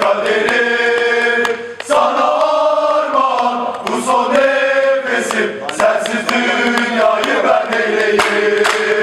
kaderim Sana armağan bu son nefesim. Sensiz dünyayı ben neyleyim?